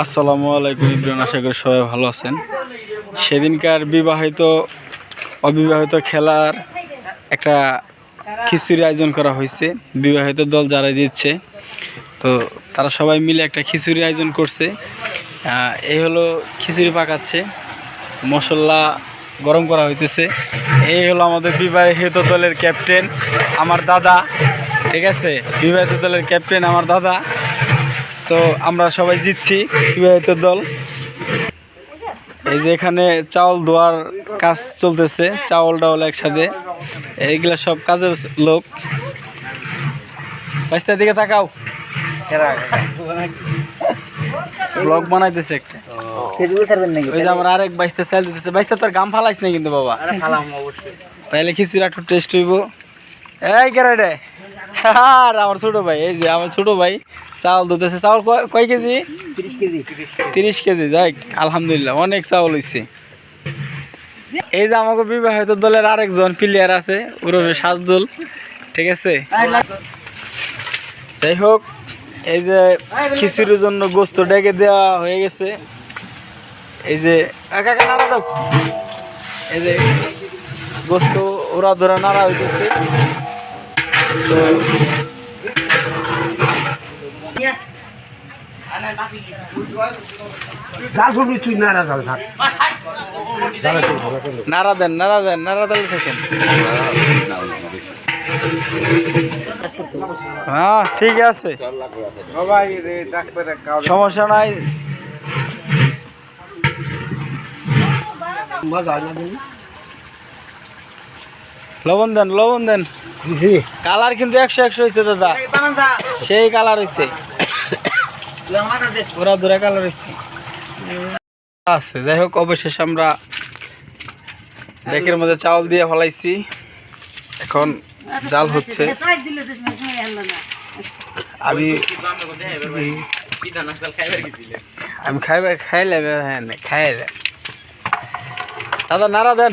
আসসালামু আলাইকুম ইব্রাহিম আশা করি সবাই ভালো আছেন। সেদিনকার বিবাহিত, অবিবাহিত খেলার একটা খিচুড়ি আয়োজন করা হয়েছে। বিবাহিত দল যারা দিচ্ছে। তো তারা সবাই মিলে একটা খিচুড়ি আয়োজন করছে। এই হলো খিচুড়ি পাকাচ্ছে। মশলা গরম করা হইতেছে। এই হলো আমাদের বিবাহিত দলের ক্যাপ্টেন আমার দাদা। ঠিক আছে? বিবাহিত দলের ক্যাপ্টেন আমার দাদা। তো আমরা সবাই জিতছি বিবাহিত দল। এই যে এখানে চাউল ধোয়ার কাজ চলতেছে চাউল ডাউল একসাথে। এইগুলা সব কাজের লোক। বাইশটার দিকে তাকাও। ব্লগ বানাইতেছে একটা। ওই যে আমার আরেক বাইশটা সেল দিতেছে। বাইশটা তোর গাম ফালাইস না কিন্তু বাবা। তাইলে খিচুড়ি একটু টেস্ট হইব। এই কেরাডে আর আমার ছোট ভাই এই যে আমার ছোট ভাই চাউল দুতেছে চাউল কয়- কেজি? তিরিশ কেজি। যাই আলহামদুলিল্লাহ অনেক চাউল হইছে। এই যে আমাকে বিবাহিত দলের আরেকজন প্লেয়ার আছে ওরফে সাজদুল ঠিক আছে? যাই হোক এই যে খিচুড়ির জন্য গোস্ত ডেকে দেওয়া হয়ে গেছে। এই যে এ কাকা নাড়া দাও। এই যে গোস্ত ওরা ধরা নাড়া হইতেছে। তুই নারা জাল থাক। নাড়া দেন নাড়া দেন নাড়া দিলে থাকেন হ্যাঁ ঠিক আছে। সমস্যা নাই। মজা লবণ দেন লবণ দেন। কালার কিন্তু একশো একশো হয়েছে দাদা। সেই কালার হয়েছে ওরা দূরে কালার হয়েছে আছে যাই হোক অবশেষে আমরা ডেকের মধ্যে চাউল দিয়ে ফলাইছি। এখন জাল হচ্ছে। আমি আমি খাইবে খাইলে হ্যাঁ খাইলে। দাদা নাড়া দেন।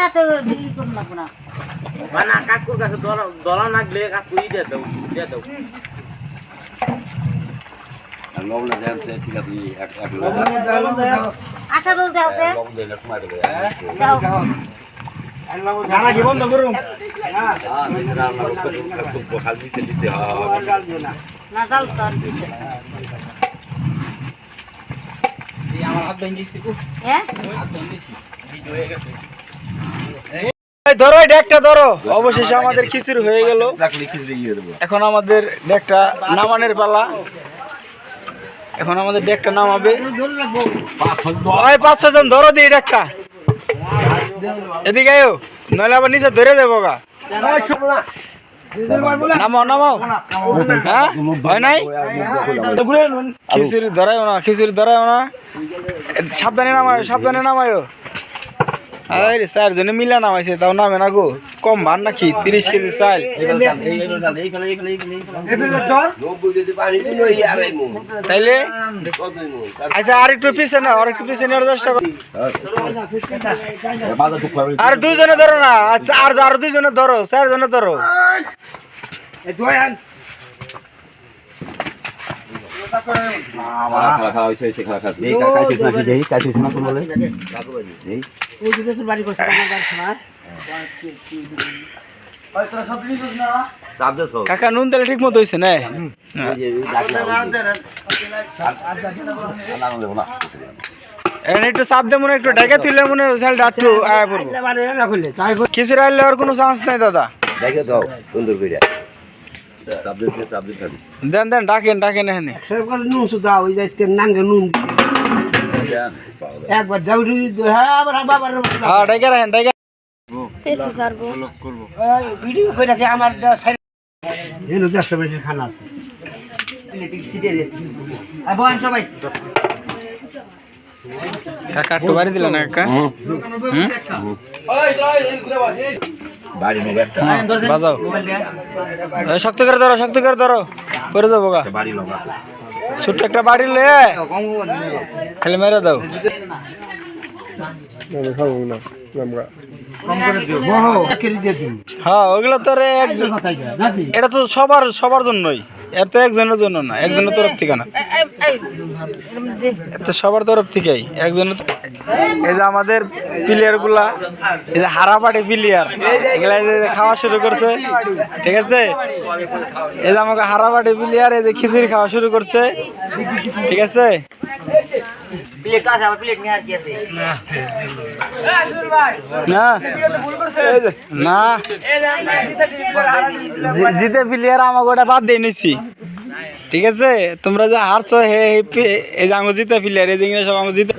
রে তো ই করুন লাগবো না বানা কাকুর কাছে দলা- দলা নাগলে কাকু ই দিয়ে দাও দিয়ে দাও। লবণ দেন ঠিক আছে এক এক আশা বলতে আছে। লবণ দিলে সময় দেবে। যাও কি বন্ধ ধরো ডেকটা ধরো। অবশেষে আমাদের খিচুড়ি হয়ে গেল। এখন আমাদের ডেকটা নামানোর পালা। এখন আমাদের ডেকটা নামাবে। পাঁচ ছজন ধরো দিই ডেকটা। এদিকে আয়ো, নইলে আবার নিচে ধরে দেবো গা। হ্যাঁ? নাই? সাবধানে নামায়, সাবধানে নামায়ো। আরে স্যার জন্য মিলা নামাইছে, তাও নামে না গো। কম ভার নাকি? তিরিশ কেজি চাল। তাইলে? আচ্ছা আর একটু পিছে না আর একটু পিছে নেওয়ার চেষ্টা কর। আর দুইজনে ধরো না। আচ্ছা আর আর দুইজনে ধরো চারজনে ধরো। খাওয়া। খাওয়া হয়েছে সে খাওয়া খাওয়া এই কাইছিস নাকি দেই কাইছিস না তো বলে এই চাপ দে সব কাকা নুন তেলে ঠিক মতো হয়েছে না এখন একটু চাপ দে মনে হয় একটু ঢেকে তুললে মনে হয় চালটা একটু আয়া পড়ব। মানে না করলে তাই খিচুড়ি আনলে আর কোনো চান্স নাই দাদা। দেখে দাও সুন্দর করে চাপ দে চাপ দে খাবি দেন দেন ডাকেন ডাকেন এখানে। সব করে নুন সুদা ওই যাইতে নাঙ্গে নুন একবার যাও হ্যাঁ আবার বাবার হ্যাঁ ডাকে রাখেন ডাকে পেছে পারব ভিডিও করে রাখে আমার সাইড দশটা মিনিটের খানা আছে। সবাই। কাকা একটু বাড়ি দিল না কাকা? বাজাও। শক্ত করে ধরো শক্ত করে ধরো। পরে গা। ছোট্ট একটা বাড়ি লে। খালি মেরে দাও। হ্যাঁ ওগুলো তো রে একজন এটা তো সবার সবার জন্যই। এর তো একজনের জন্য না একজনের তরফ থেকে না। এটা সবার তরফ থেকেই একজনের এই যে আমাদের প্লেয়ারগুলা এই যে হারাপাটি প্লেয়ার এগুলা এই যে খাওয়া শুরু করছে ঠিক আছে? এই যে আমাকে হারাপাটি প্লেয়ার এই যে খিচুড়ি খাওয়া শুরু করছে ঠিক আছে? না। না। জিতে প্লেয়ার আমাকে ওটা বাদ দিয়ে নিছি। ঠিক আছে? তোমরা যে হারছো হে এই যে আমাকে জিতে প্লেয়ার এই দিকে সব আমাকে জিতে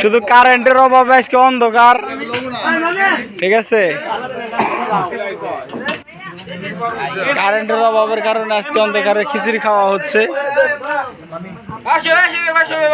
শুধু কারেন্টের অভাবে আজকে অন্ধকার। ঠিক আছে? কারেন্টের অভাবের কারণে আজকে অন্ধকারে খিচুড়ি খাওয়া হচ্ছে।